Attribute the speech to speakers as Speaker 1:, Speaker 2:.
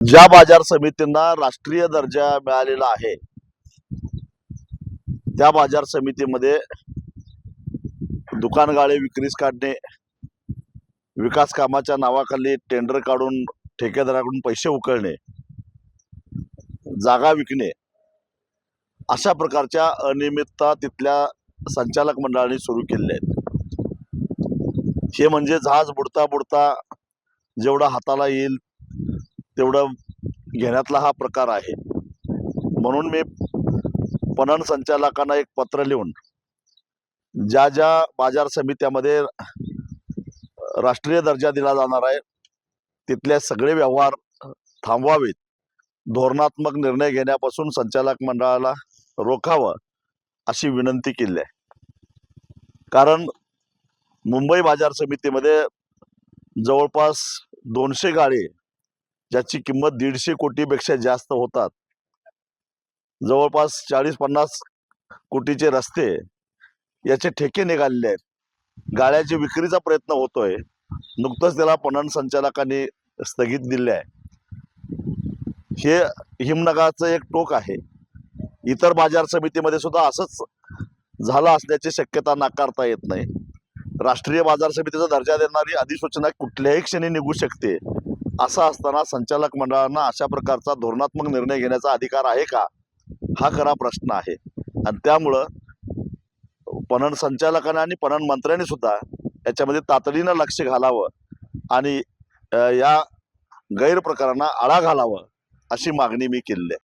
Speaker 1: ज्या बाजार समितींना राष्ट्रीय दर्जा मिळालेला आहे त्या बाजार समितीमध्ये दुकानगाळे विक्रीस काढणे विकास कामाच्या नावाखाली टेंडर काढून ठेकेदाराकडून पैसे उकळणे जागा विकणे अशा प्रकारच्या अनियमितता तिथल्या संचालक मंडळाने सुरू केलेल्या आहेत. हे म्हणजे जहाज बुडता बुडता जेवढा हाताला येईल तेवढं घेण्यातला हा प्रकार आहे. म्हणून मी पणन संचालकांना एक पत्र लिहून ज्या ज्या बाजार समित्यामध्ये राष्ट्रीय दर्जा दिला जाणार आहे तिथले सगळे व्यवहार थांबवावेत. धोरणात्मक निर्णय घेण्यापासून संचालक मंडळाला रोखावं अशी विनंती केली आहे. कारण मुंबई बाजार समितीमध्ये जवळपास दोनशे गाडी ज्याची किंमत दीडशे कोटीपेक्षा जास्त होतात. जवळपास चाळीस पन्नास कोटीचे रस्ते याचे ठेके निघालेले आहेत. गाड्याची विक्रीचा प्रयत्न होतोय. नुकतंच त्याला पणन संचालकांनी स्थगित दिले आहे हे हिमनगाचं एक टोक आहे. इतर बाजार समितीमध्ये सुद्धा असंच झालं असण्याची शक्यता नाकारता येत नाही. राष्ट्रीय बाजार समितीचा दर्जा देणारी अधिसूचना कुठल्याही क्षणी निघू शकते. असं असताना संचालक मंडळांना अशा प्रकारचा धोरणात्मक निर्णय घेण्याचा अधिकार आहे का? हा खरा प्रश्न आहे. आणि त्यामुळं पणन संचालकाने आणि पणन मंत्र्यांनी सुद्धा याच्यामध्ये तातडीनं लक्ष घालावं आणि या गैरप्रकारांना आळा घालावं अशी मागणी मी केलेली आहे.